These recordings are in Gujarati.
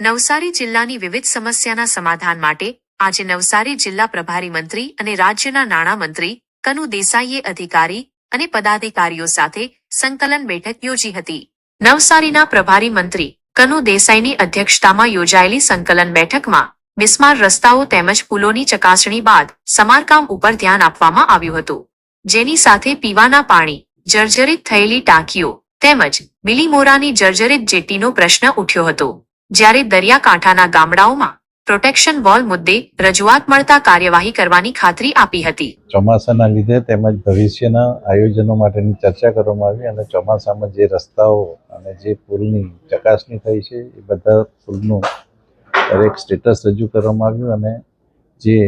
નવસારી જિલ્લાની વિવિધ સમસ્યાના સમાધાન માટે આજે નવસારી જિલ્લા પ્રભારી મંત્રી અને રાજ્યના નાણામંત્રી કનુ દેસાઈએ અધિકારી અને પદાધિકારીઓ સાથે સંકલન બેઠક યોજી હતી. નવસારીના પ્રભારી મંત્રી કનુ દેસાઈની અધ્યક્ષતામાં યોજાયેલી સંકલન બેઠકમાં બિસ્માર રસ્તાઓ તેમજ પુલોની ચકાસણી બાદ સમારકામ ઉપર ધ્યાન આપવામાં આવ્યું હતું. જેની સાથે પીવાના પાણી, જર્જરિત થયેલી ટાંકીઓ તેમજ બિલીમોરાની જર્જરિત જેટીનો પ્રશ્ન ઉઠ્યો હતો. જ્યારે દરિયાકાંઠાના ગામડાઓમાં પ્રોટેક્શન વોલ મુદ્દે રજૂઆત મળતા કાર્યવાહી કરવાની ખાતરી આપી હતી. ચોમાસાના લીધે તેમજ ભવિષ્યના આયોજનો માટેની ચર્ચા કરવામાં આવી અને ચોમાસામાં જે રસ્તાઓ અને જે પુલની ચકાસણી થઈ છે, એ બધા પુલનું દરેક સ્ટેટસ રજૂ કરવામાં આવ્યું અને જે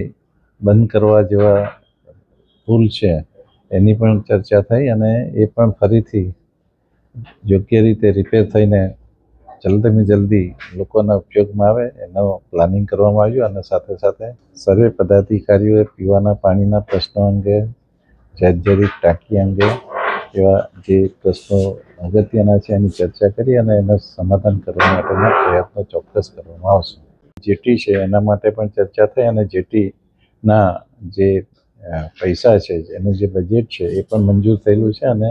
બંધ કરવા જેવા પુલ છે, એની પણ ચર્ચા થઈ અને એ પણ ફરીથી યોગ્ય રીતે રિપેર થઈને જલ્દીમાં જલ્દી લોકોના ઉપયોગમાં આવે, એનો પ્લાનિંગ કરવામાં આવ્યું અને સાથે સાથે સર્વે પદાધિકારીઓએ પીવાના પાણીના પ્રશ્નો અંગે, જર્જરિત ટાંકી અંગે એવા જે પ્રશ્નો અગત્યના છે એની ચર્ચા કરી અને એનું સમાધાન કરવા માટેના પ્રયત્નો ચોક્કસ કરવામાં આવશે. જેટી છે એના માટે પણ ચર્ચા થઈ અને જેટીના જે પૈસા છે, એનું જે બજેટ છે એ પણ મંજૂર થયેલું છે અને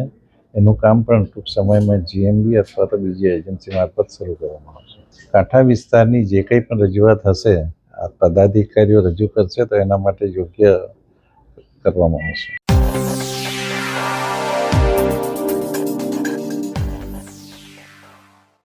એનું કામ પણ ટૂંક સમયમાં જીએમબી અથવા તો બીજી એજન્સી મારફત શરૂ કરવામાં આવશે. કાંઠા વિસ્તારની જે કંઈ પણ રજૂઆત હશે, આ પદાધિકારીઓ રજૂ કરશે તો એના માટે યોગ્ય કરવામાં આવશે.